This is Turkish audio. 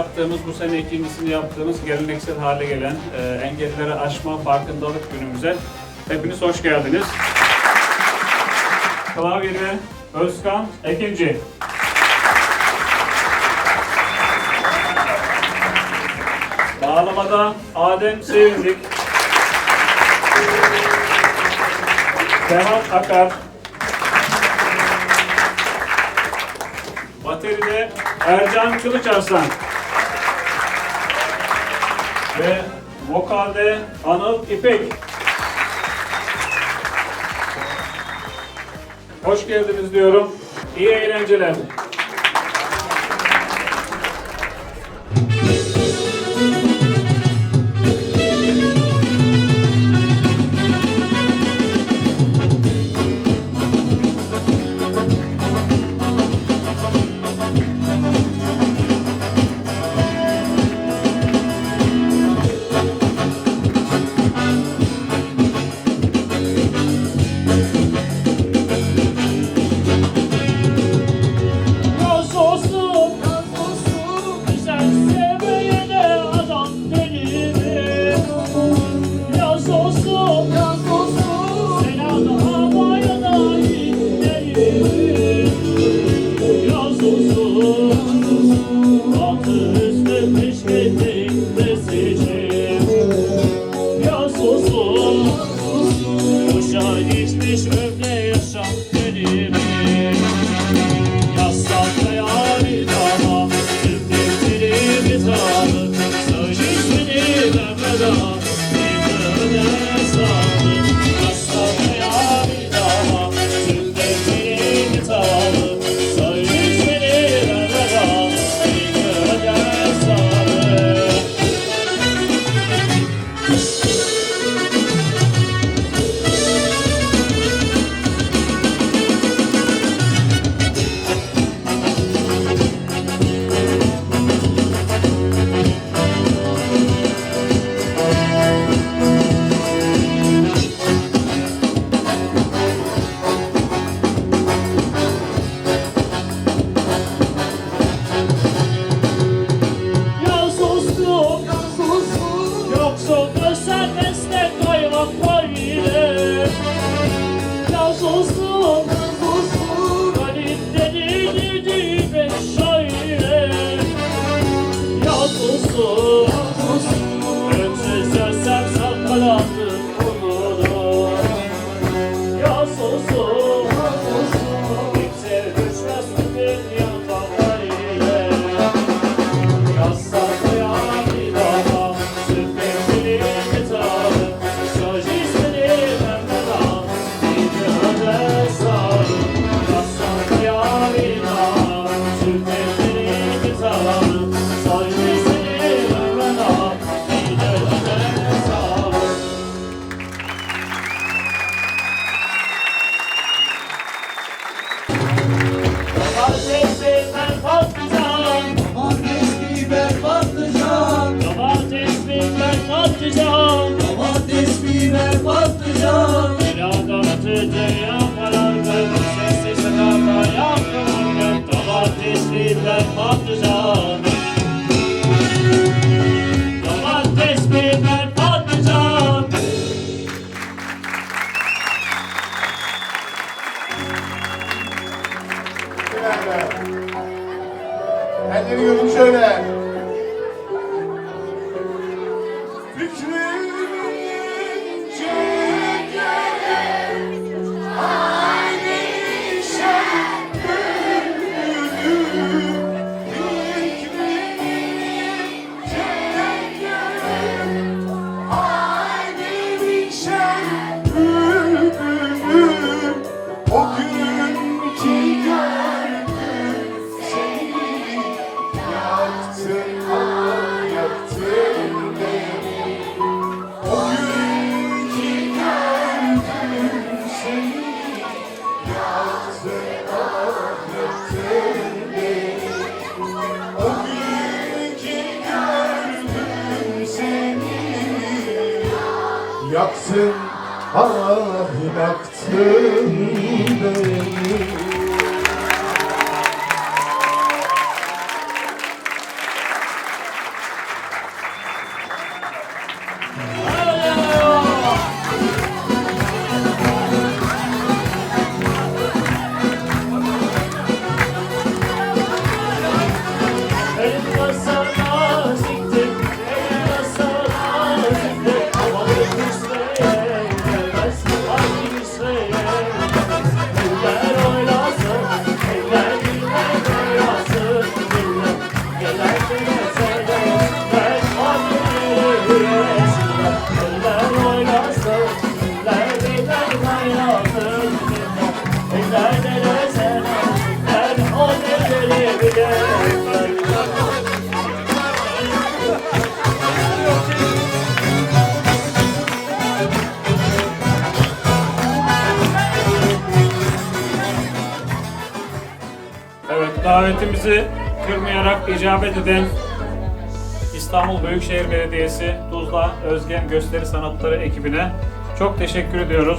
yaptığımız, bu sene ikincisini yaptığımız geleneksel hale gelen e, engelleri aşma farkındalık günümüze hepiniz hoş geldiniz. Klavyede Özkan Ekinci. Bağlamada Adem Sevindik. Sevan Akar. Bateride Ercan Kılıçarslan ve vokalde Anıl İpek. Hoş geldiniz diyorum. İyi eğlenceler. patlıcan Domates, biber, patlıcan Biraz dağıtıcıya karargın Sessiz şakata yakınırken Domates, biber, patlıcan Domates, biber, patlıcan Elleri şöyle. yaktın, ah yaktın beni. Davetimizi kırmayarak icabet eden İstanbul Büyükşehir Belediyesi Tuzla Özgen Gösteri Sanatları ekibine çok teşekkür ediyoruz.